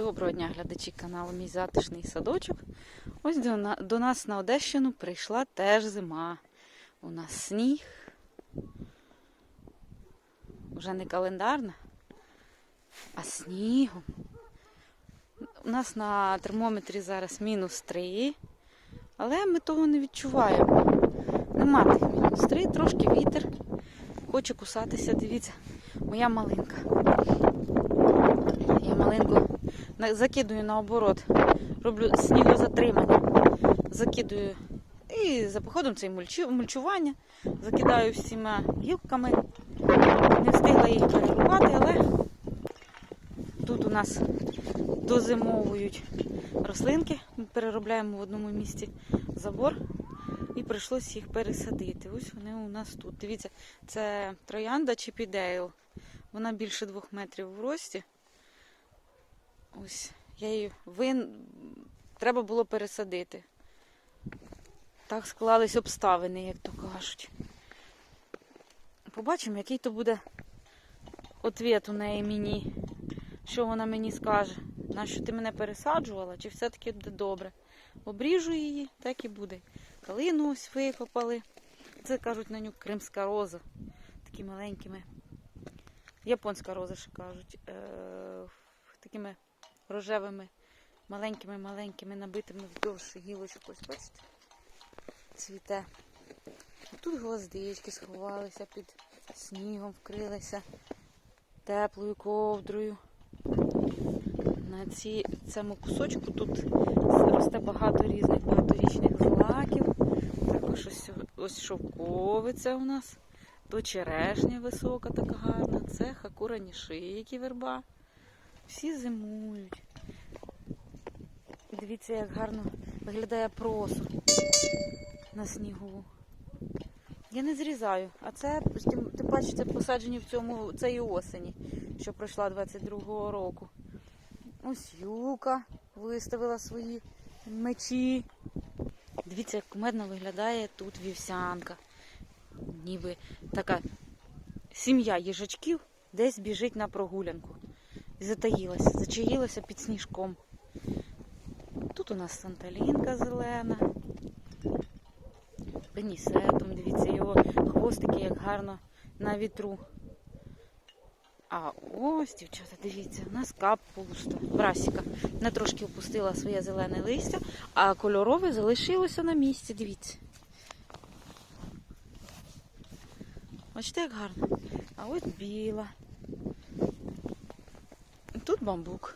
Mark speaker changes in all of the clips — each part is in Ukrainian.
Speaker 1: Доброго дня, глядачі каналу Мій затишний садочок. Ось до, до нас на Одещину прийшла теж зима. У нас сніг. Вже не календарна, а снігом. У нас на термометрі зараз мінус 3, але ми того не відчуваємо. Нема тих мінус 3, трошки вітер. Хоче кусатися, дивіться, моя малинка. Я малинку закидую наоборот. Роблю снігозатримання. Закидую і за походом це мульчування. Закидаю всіма гілками. Не встигла їх перерубати, але тут у нас дозимовують рослинки. Ми переробляємо в одному місці забор. І прийшлось їх пересадити. Ось вони у нас тут. Дивіться, це троянда Чіпідейл. Вона більше двох метрів в рості. Ось я її вин... треба було пересадити. Так склались обставини, як то кажуть. Побачимо, який то буде ответ у неї мені. Що вона мені скаже? Нащо ти мене пересаджувала? Чи все-таки буде добре? Обріжу її, так і буде. Калину ось викопали. Це кажуть на нього кримська роза. Такі маленькими. Японська роза, ще кажуть. Е, такими рожевими, маленькими-маленькими, набитими вздовж гілочок. Ось бачите? Цвіте. Тут гвоздички сховалися під снігом, вкрилися теплою ковдрою. На ці, цьому кусочку тут росте багато різних багаторічних злаків. Також ось, ось шовковиця у нас. То черешня висока, така гарна. Це хакура нішики верба. Всі зимують. Дивіться, як гарно виглядає просор на снігу. Я не зрізаю, а це тим, тим паче це посаджені в цьому цієї осені, що пройшла 22-го року. Ось юка виставила свої мечі. Дивіться, як кумедно виглядає тут вівсянка. Ніби така сім'я їжачків десь біжить на прогулянку. Затаїлася, зачаїлася під сніжком. Тут у нас санталінка зелена. Пенісетом, дивіться, його хвостики як гарно на вітру. А ось, дівчата, дивіться, у нас капуста, брасіка. Не трошки опустила своє зелене листя, а кольорове залишилося на місці, дивіться. Бачите, як гарно. А ось біла. Тут бамбук.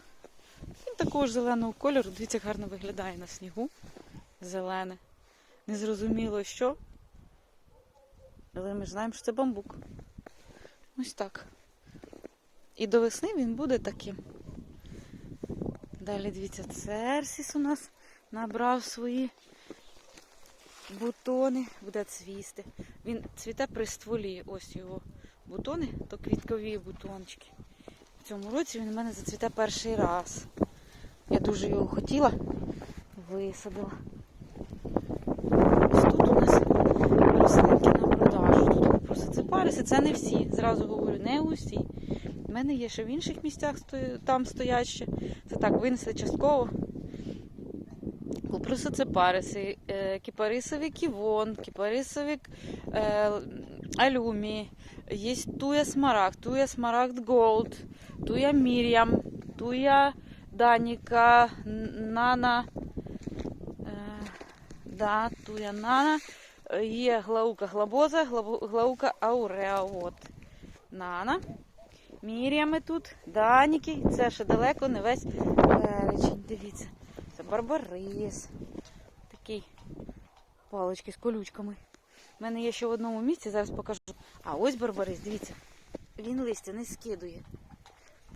Speaker 1: Він такого зеленого кольору. Дивіться, гарно виглядає на снігу. Зелене. Незрозуміло що. Але ми ж знаємо, що це бамбук. Ось так. І до весни він буде таким. Далі, дивіться, церсіс у нас набрав свої бутони, буде цвісти. Він цвіте при стволі. Ось його бутони, то квіткові бутончики. Цьому році він у мене зацвіте перший раз. Я дуже його хотіла, висадила. Ось тут у нас рослинки на продажу. Тут просто париси, це не всі. Зразу говорю, не усі. У мене є ще в інших місцях там стоять ще. Це так, винесли частково. Просто це париси, е, кіпарисовий ківон, кіпарисовий е, алюмі, є туя смарагд, туя смарагд голд, туя мір'ям, туя даніка, нана, е, да, туя нана, є глаука глабоза, главу- глаука ауреа, от. Нана. Мірями тут, даніки, це ще далеко не весь перечень, дивіться. Це барбарис. Такий палички з колючками. У мене є ще в одному місці, зараз покажу. А ось барбарис, дивіться. Він листя не скидує.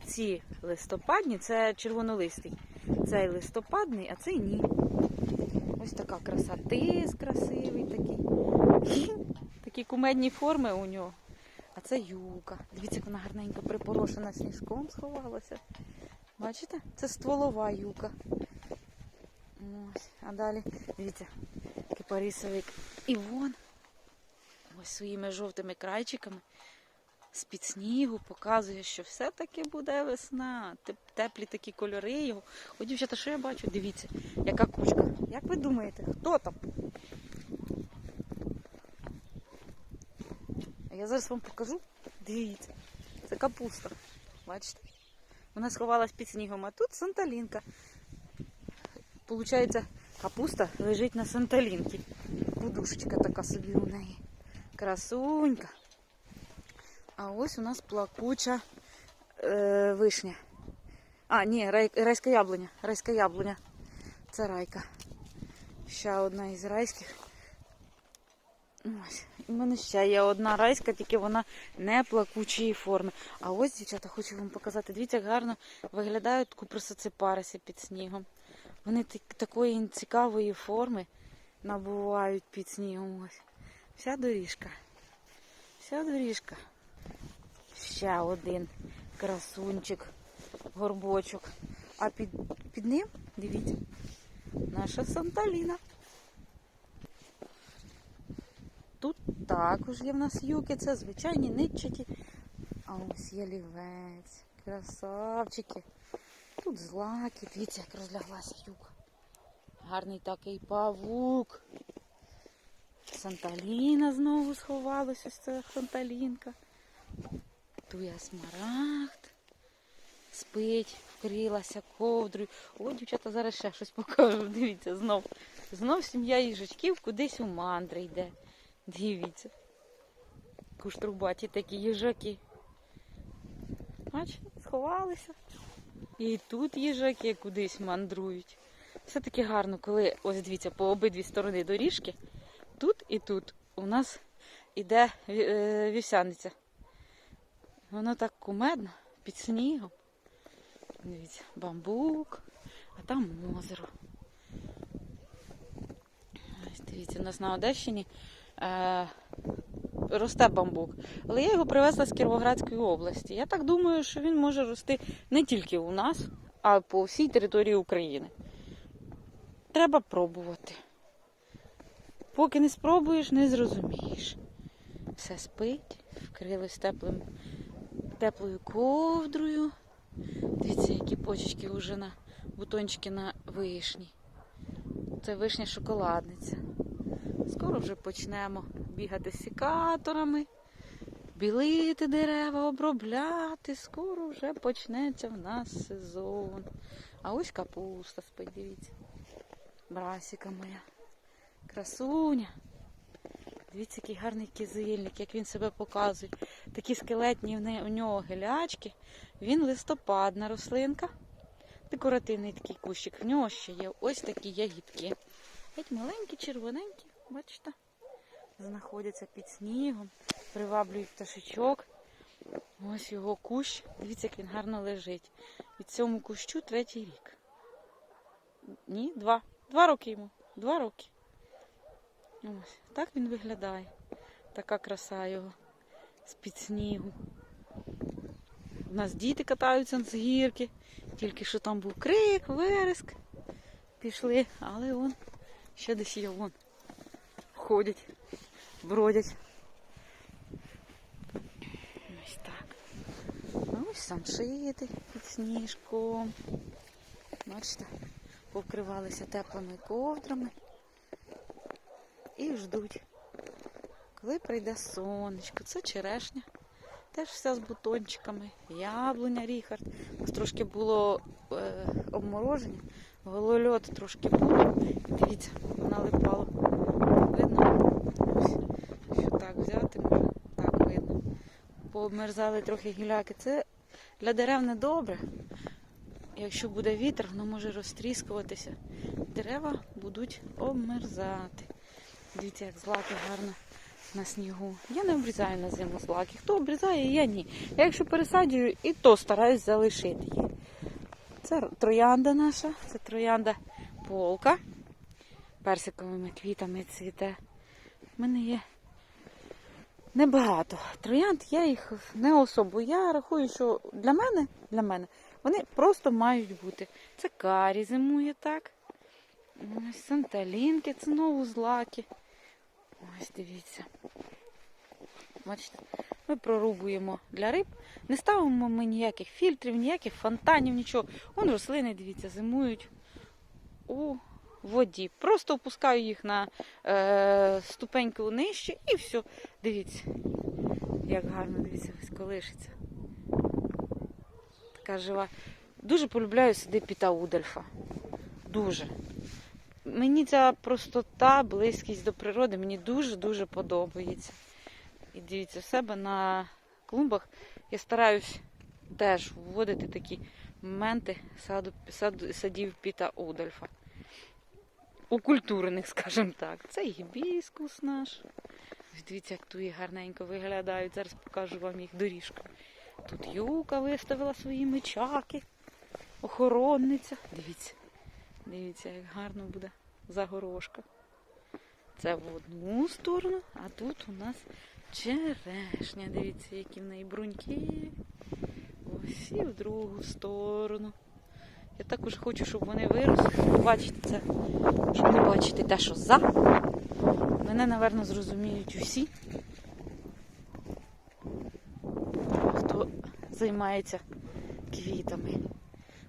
Speaker 1: Ці листопадні, це червонолистий. Цей листопадний, а цей ні. Ось така краса. Тис красивий такий. Такі кумедні форми у нього. А це юка. Дивіться, як вона гарненько припорошена сніжком сховалася. Бачите? Це стволова юка. Ось. А далі, дивіться, кипарисовик Івон. Ось своїми жовтими крайчиками. з-під снігу показує, що все-таки буде весна. Теплі такі кольори його. О, дівчата, що я бачу? Дивіться, яка кучка. Як ви думаєте, хто там? Я зараз вам покажу. Дивіться, це капуста. Бачите? Вона сховалась під снігом, а тут санталінка. Получається, капуста лежить на санталінці. Подушечка така собі у неї. Красунька. А ось у нас плакуча е, вишня. А, ні, рай, райська яблуня. Райська яблуня. Це райка. Ще одна із райських. Ось. У мене ще є одна райська, тільки вона не плакучої форми. А ось, дівчата, хочу вам показати. Дивіться, як гарно виглядають купросоципариси під снігом. Вони такої цікавої форми набувають під снігом. Ось. Вся доріжка. Вся доріжка. Ще один красунчик, горбочок. А під, під ним, дивіться, наша Санталіна. Тут також є в нас юки, це звичайні нитчаті. А ось є лівець, красавчики. Тут злаки, дивіться, як розляглася юка. Гарний такий павук. Санталіна знову сховалась, ось ця Санталінка. Туя смарагд. Спить, вкрилася ковдрою. О, дівчата, зараз ще щось покажу. Дивіться, знов. Знов сім'я їжачків кудись у мандри йде. Дивіться. Куштрубаті такі їжаки. Бачите, сховалися. І тут їжаки кудись мандрують. Все-таки гарно, коли, ось дивіться, по обидві сторони доріжки, тут і тут у нас іде е, вівсяниця. Воно так кумедно, під снігом. Дивіться, бамбук, а там озеро. Ось дивіться, у нас на Одещині е, росте бамбук. Але я його привезла з Кіровоградської області. Я так думаю, що він може рости не тільки у нас, а по всій території України. Треба пробувати. Поки не спробуєш, не зрозумієш. Все спить, вкрилось теплим, теплою ковдрою. Дивіться, які почечки вже на бутончики на вишні. Це вишня шоколадниця. Скоро вже почнемо бігати сікаторами, білити дерева, обробляти. Скоро вже почнеться в нас сезон. А ось капуста спить, дивіться. Брасіка моя. Красуня. Дивіться, який гарний кизильник, як він себе показує. Такі скелетні у нього гелячки. Він листопадна рослинка. Декоративний такий кущик. В нього ще є ось такі ягідки. Геть маленькі, червоненькі, бачите? Знаходяться під снігом, приваблюють пташечок. Ось його кущ. Дивіться, як він гарно лежить. І цьому кущу третій рік. Ні, два. Два роки йому. Два роки. Ось, так він виглядає. Така краса його з-під снігу. У нас діти катаються з гірки. Тільки що там був крик, вереск. Пішли, але он ще десь є вон. Ходять, бродять. Ось так. Ось самшити під сніжком. Бачите, повкривалися теплими ковдрами і ждуть, коли прийде сонечко. Це черешня. Теж вся з бутончиками. Яблуня Ріхард. У нас трошки було е, обмороження, голольот трошки було. Дивіться, налипало. Видно? Ось, Що так взяти, може, так видно. Пообмерзали трохи гіляки. Це для дерев не добре. Якщо буде вітер, воно може розтріскуватися. Дерева будуть обмерзати. Дивіться, як злаки гарно на снігу. Я не обрізаю на зиму злаки. Хто обрізає, я ні. Я якщо пересаджую, і то стараюсь залишити їх. Це троянда наша, це троянда полка. Персиковими квітами цвіте. У мене є небагато. Троянд я їх не особо. Я рахую, що для мене, для мене вони просто мають бути. Це карі зимує так. Санталінки, це знову злаки. Ось дивіться. Бачите, ми прорубуємо для риб, не ставимо ми ніяких фільтрів, ніяких фонтанів, нічого. Вон рослини, дивіться, зимують у воді. Просто опускаю їх на е, ступеньку нижче і все. Дивіться, як гарно, дивіться, ось колишиться. Така жива. Дуже полюбляю сиди піта Удельфа. Дуже. Мені ця простота, близькість до природи мені дуже-дуже подобається. І дивіться, в себе на клумбах я стараюсь теж вводити такі моменти саду, саду, садів Піта Удольфа. Укультурених, скажімо так. Це гібіскус наш. Дивіться, як туї гарненько виглядають. Зараз покажу вам їх доріжку. Тут юка виставила свої мечаки. Охоронниця. Дивіться. Дивіться, як гарно буде загорожка. Це в одну сторону, а тут у нас черешня. Дивіться, які в неї бруньки. Ось і в другу сторону. Я також хочу, щоб вони виросли. Бачите це, щоб не бачити те, що за. Мене, напевно, зрозуміють усі, хто займається квітами,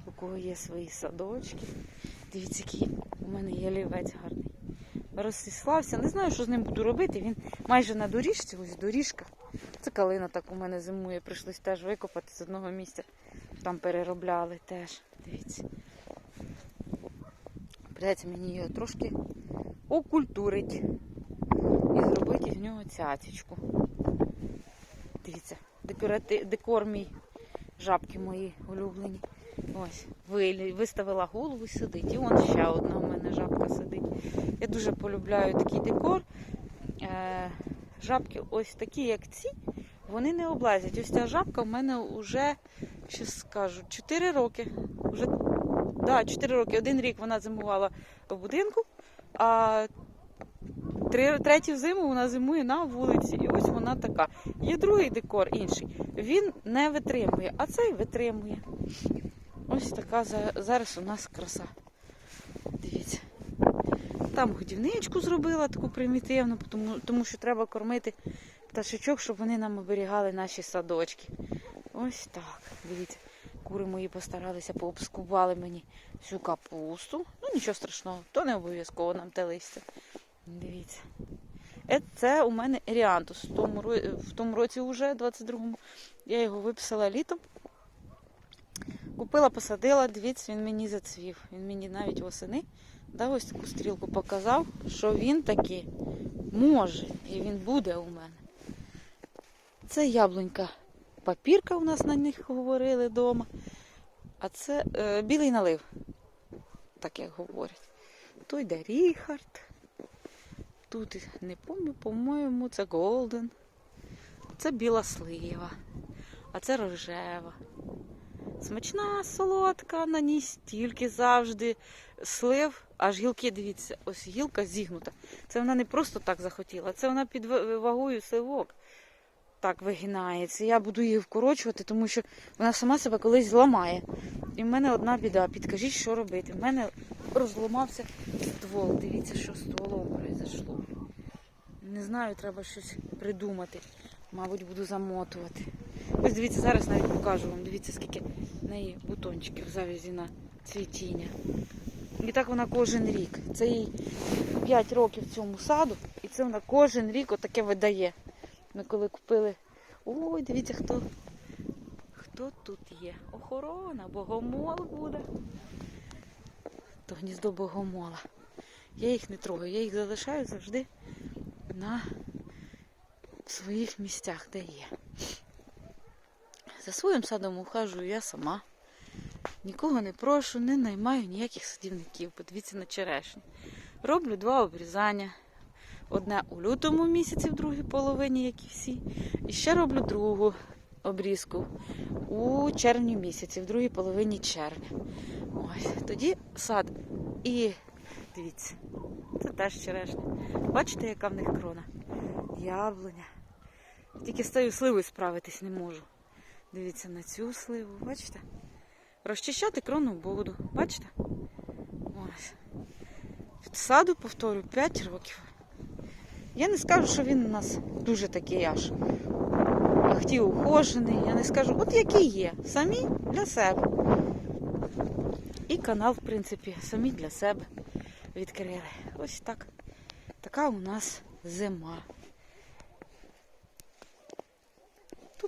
Speaker 1: у кого є свої садочки. Дивіться, у мене є лівець гарний. Розсіслався. Не знаю, що з ним буду робити. Він майже на доріжці, ось доріжка. Це калина так у мене зимує. Прийшлось теж викопати з одного місця. Там переробляли теж. Дивіться. Придеться мені його трошки окультурить і зробити з нього цяцечку. Дивіться, декор мій, жабки мої улюблені. Ось, виставила голову і сидить. І вон ще одна у мене жабка сидить. Я дуже полюбляю такий декор. Е, жабки ось такі, як ці, вони не облазять. Ось ця жабка в мене вже, що скажу, 4 роки. Уже, да, 4 роки. Один рік вона зимувала в будинку, а третю зиму вона зимує на вулиці. І ось вона така. Є другий декор інший. Він не витримує, а цей витримує. Ось така зараз у нас краса. Дивіться. Там годівничку зробила таку примітивну, тому, тому що треба кормити пташечок, щоб вони нам оберігали наші садочки. Ось так. Дивіться, кури мої постаралися, пообскубали мені всю капусту. Ну нічого страшного, то не обов'язково нам те листя. Дивіться. Е, Це у мене Еріантус. В тому, в році вже, 22-му, я його виписала літом. Купила, посадила, дивіться, він мені зацвів. Він мені навіть восени дав ось таку стрілку, показав, що він таки може і він буде у мене. Це яблунька папірка у нас на них говорили вдома. А це е, білий налив, так як говорять. То йде Ріхард. Тут не пам'ятаю, по-моєму, це Голден. Це біла слива, а це рожева. Смачна, солодка, на ній стільки завжди слив, аж гілки, дивіться, ось гілка зігнута. Це вона не просто так захотіла, це вона під вагою сливок так вигинається. Я буду її вкорочувати, тому що вона сама себе колись зламає. І в мене одна біда. Підкажіть, що робити. В мене розламався ствол. Дивіться, що стволом произошло. Не знаю, треба щось придумати. Мабуть, буду замотувати. Ось дивіться, зараз навіть покажу вам. Дивіться, скільки в неї бутончиків завязі на цвітіння. І так вона кожен рік. Це їй 5 років цьому саду, і це вона кожен рік отаке видає. Ми коли купили. Ой, дивіться, хто, хто тут є. Охорона, богомол буде. То гніздо богомола. Я їх не трогаю, я їх залишаю завжди на своїх місцях, де є. За своїм садом ухажую я сама. Нікого не прошу, не наймаю ніяких садівників. Подивіться на черешню. Роблю два обрізання. Одне у лютому місяці, в другій половині, як і всі. І ще роблю другу обрізку у червні місяці, в другій половині червня. Ось. Тоді сад. І дивіться, це теж черешня. Бачите, яка в них крона? Яблуня. Тільки цією сливою справитись не можу. Дивіться на цю сливу, бачите? Розчищати крону буду. Бачите? Ось. Саду, повторю, 5 років. Я не скажу, що він у нас дуже такий аж ті ухожений, я не скажу, от які є, самі для себе. І канал, в принципі, самі для себе відкрили. Ось так. Така у нас зима.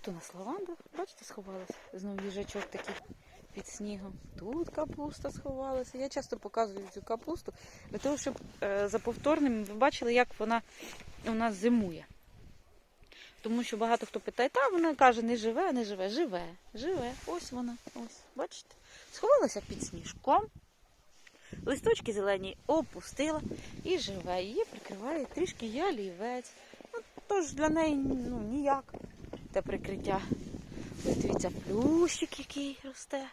Speaker 1: Тут у нас лаванда, бачите, сховалася. Знову їжачок такий під снігом. Тут капуста сховалася. Я часто показую цю капусту для того, щоб е, за повторним ви бачили, як вона у нас зимує. Тому що багато хто питає, та вона каже, не живе, не живе, живе, живе. Ось вона, ось, бачите? Сховалася під сніжком. Листочки зелені опустила і живе. Її прикриває трішки ялівець. Ну, тож для неї ну, ніяк те прикриття. Ось дивіться, плющик який росте.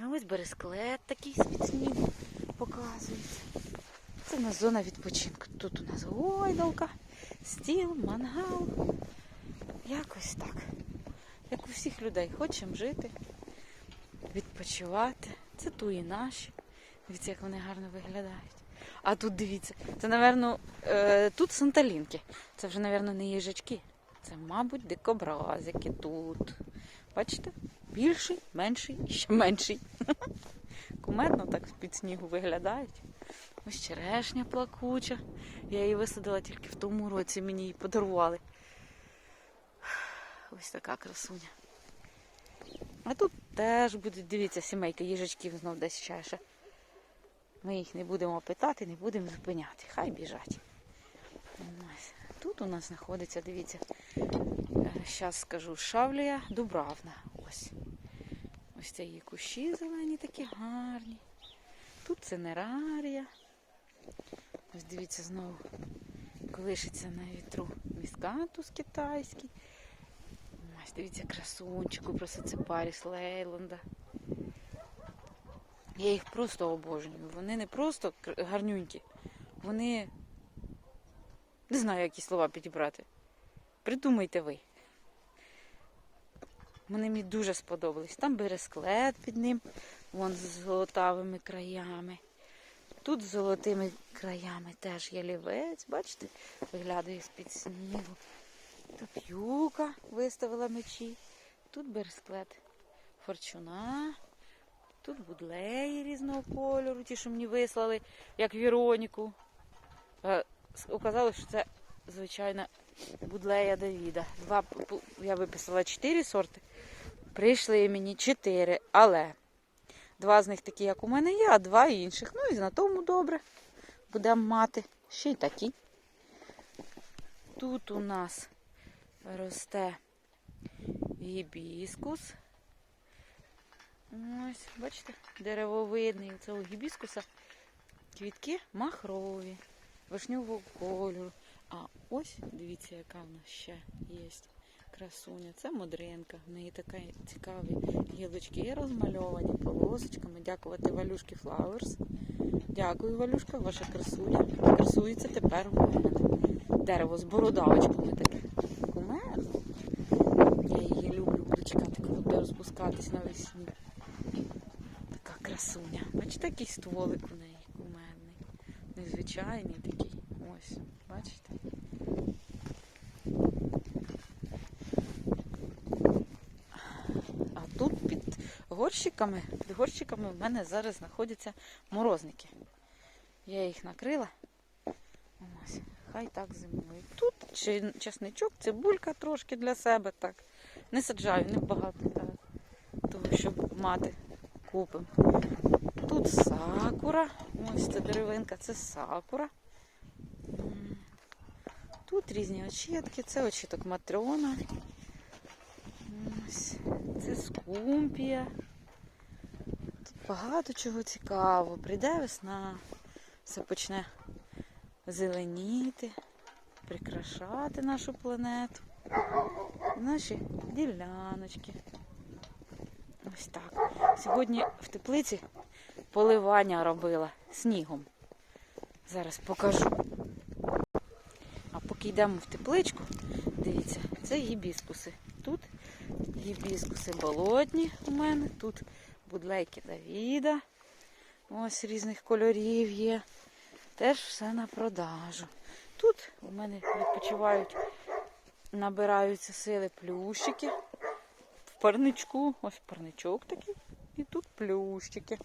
Speaker 1: Ну, ось бересклет такий з-під показується. Це у нас зона відпочинку. Тут у нас гойдалка, стіл, мангал. Якось так. Як у всіх людей. Хочемо жити, відпочивати. Це туї наші. Дивіться, як вони гарно виглядають. А тут дивіться, це, напевно, е, тут санталінки. Це вже, напевно, не їжачки. Це, мабуть, дикобразики тут. Бачите? Більший, менший ще менший. Кумедно так з-під снігу виглядають. Ось черешня плакуча. Я її висадила тільки в тому році, мені її подарували. Ось така красуня. А тут теж будуть, дивіться, сімейка їжачків знов десь чеше. Ми їх не будемо питати, не будемо зупиняти. Хай біжать. Ось. Тут у нас знаходиться, дивіться, зараз скажу, шавлія Дубравна. Ось. Ось це її кущі зелені, такі гарні. Тут цинерарія. Ось дивіться знову колишиться на вітру міскантус китайський. Ось дивіться красунчику, просто це Паріс Лейланда. Я їх просто обожнюю. Вони не просто гарнюнькі, вони не знаю, які слова підібрати. Придумайте ви. Вони мені дуже сподобались. Там бересклет під ним, вон з золотавими краями. Тут з золотими краями теж ялівець, бачите, виглядає з-під снігу. Тут юка виставила мечі, тут бересклет форчуна, тут будлеї різного кольору, ті, що мені вислали, як Віроніку. Оказалось, що це звичайна будлея Давіда. Два я виписала чотири сорти. Прийшли мені чотири, але два з них такі, як у мене є, а два інших. Ну і на тому добре. Будемо мати ще й такі. Тут у нас росте гібіскус. Ось, бачите, деревовидний. У цього гібіскуса квітки махрові, вишньового кольору. А ось дивіться, яка в нас ще є красуня. Це модринка. В неї такі цікаві гілочки розмальовані полосочками. Дякувати Валюшки Flowers. Дякую, Валюшка, ваша красуня. Красується тепер у мене. Дерево з бородавочками таке. Кумедно. Я її люблю, буду коли буде розпускатись навесні. Така красуня. Бачите, який стволик у неї. Незвичайний такий. Ось, бачите? А тут під горщиками, під горщиками в мене зараз знаходяться морозники. Я їх накрила. Ось, хай так зимують. Тут чесничок, цибулька трошки для себе так. Не саджаю, не багато так. Того, щоб мати купим. Тут сакура. Ось це деревинка, це сакура. Тут різні очітки, це очіток матрона. Ось, це скумпія. Тут багато чого цікавого. Прийде весна, все почне зеленіти, прикрашати нашу планету. Наші діляночки. Ось так. Сьогодні в теплиці поливання робила снігом. Зараз покажу. А поки йдемо в тепличку, дивіться, це гібіскуси. Тут гібіскуси болотні у мене, тут будлейки Давіда. Ось різних кольорів є. Теж все на продажу. Тут у мене відпочивають набираються сили плющики. В парничку, ось парничок такий. І тут плющики.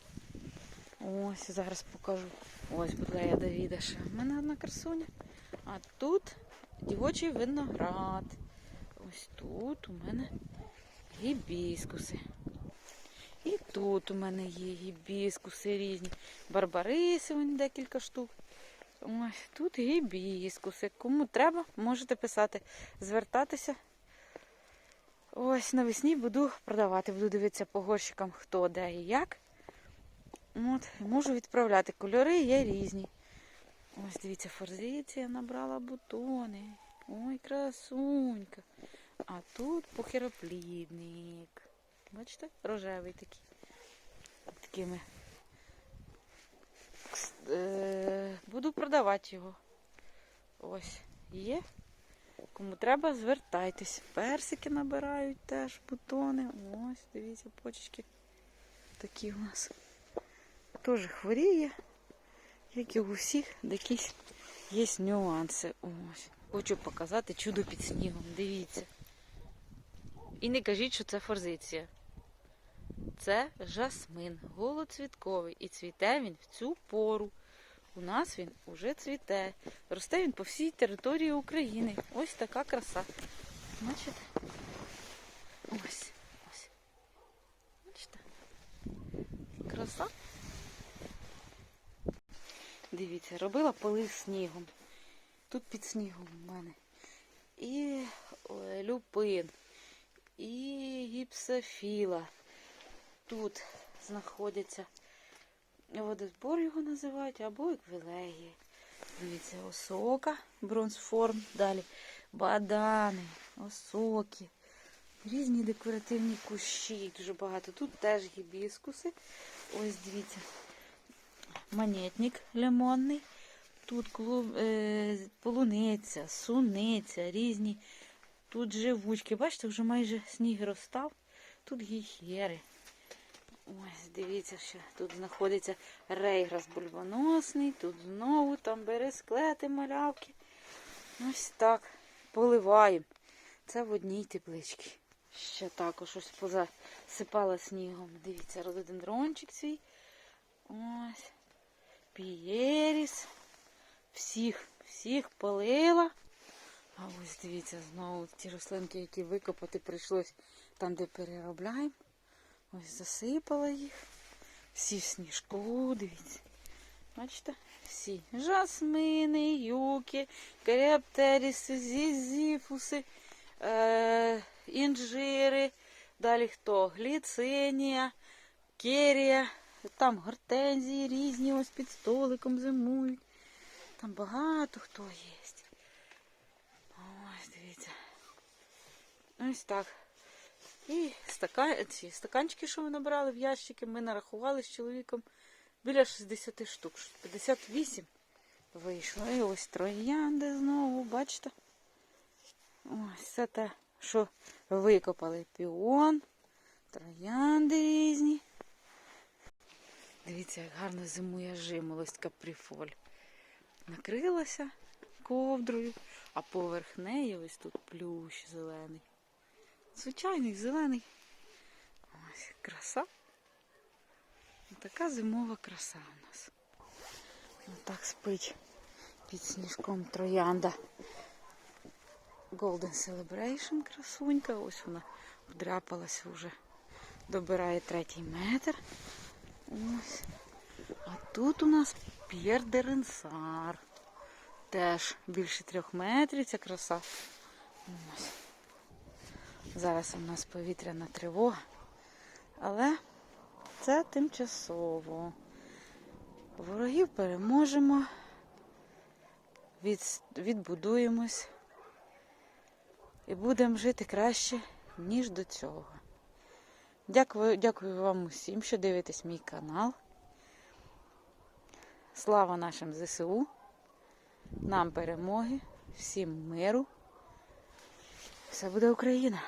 Speaker 1: Ось зараз покажу. Ось будлея Давіда ще. У мене одна красуня. А тут дівочий виноград. Ось тут у мене гібіскуси. І тут у мене є гібіскуси різні. Барбариси вон декілька штук. Ось тут гібіскуси. Кому треба, можете писати, звертатися. Ось навесні буду продавати, буду дивитися по горщикам, хто де і як. От, можу відправляти. Кольори є різні. Ось дивіться, форзиція набрала бутони. Ой, красунька. А тут похироплідник. Бачите, рожевий такий. Такими. Е, Буду продавати його. Ось є. Кому треба, звертайтесь. Персики набирають теж бутони. Ось, дивіться, почечки такі у нас. Теж хворіє, як і у всіх, якісь є нюанси. Ось. Хочу показати чудо під снігом. Дивіться. І не кажіть, що це форзиція. Це жасмин, голоцвітковий. І цвіте він в цю пору. У нас він уже цвіте. Росте він по всій території України. Ось така краса. Бачите? Ось. Ось. Бачите? Краса. Дивіться, робила полив снігом. Тут під снігом у мене. І е, люпин, і гіпсофіла. Тут знаходяться водозбор його називають, або еквілегія. Дивіться, осока, бронзформ, далі бадани, осоки, різні декоративні кущі, дуже багато. Тут теж гібіскуси. Ось дивіться, монетник лимонний. Тут клуб, е, полуниця, суниця, різні. Тут живучки. Бачите, вже майже сніг розстав. Тут гіхери. Ось, дивіться, що тут знаходиться рейграс бульбоносний, тут знову там бересклети, малявки. Ось так. Поливаємо. Це в одній тепличці. Ще також ось позасипала снігом. Дивіться, рододендрончик свій. Ось. Пієріс. Всіх, всіх полила. А ось дивіться, знову ті рослинки, які викопати прийшлось там, де переробляємо. Ось засипала їх. Всі в сніжку, дивіться. Бачите? Всі. Жасмини, юки, каріаптеріси, зізіфуси, е, інжири. Далі хто? Гліцинія, керія. Там гортензії різні, ось під столиком зимують. Там багато хто є. Ось, дивіться. Ось так. І стака... ці стаканчики, що ми набрали в ящики, ми нарахували з чоловіком біля 60 штук. 58 вийшло. І ось троянди знову, бачите? Ось це те, що викопали піон, троянди різні. Дивіться, як гарно зимує жимолость каприфоль. Накрилася ковдрою, а поверх неї ось тут плющ зелений. Звичайний зелений. Ось краса. Така зимова краса у нас. Отак спить під сніжком троянда. Golden Celebration красунька. Ось вона вдряпалася вже. Добирає третій метр. Ось. А тут у нас П'єр. Теж більше трьох метрів ця краса. Ось. Зараз у нас повітряна тривога, але це тимчасово. Ворогів переможемо, від, відбудуємось і будемо жити краще, ніж до цього. Дякую, дякую вам усім, що дивитесь мій канал. Слава нашим ЗСУ, нам перемоги, всім миру. Все буде Україна!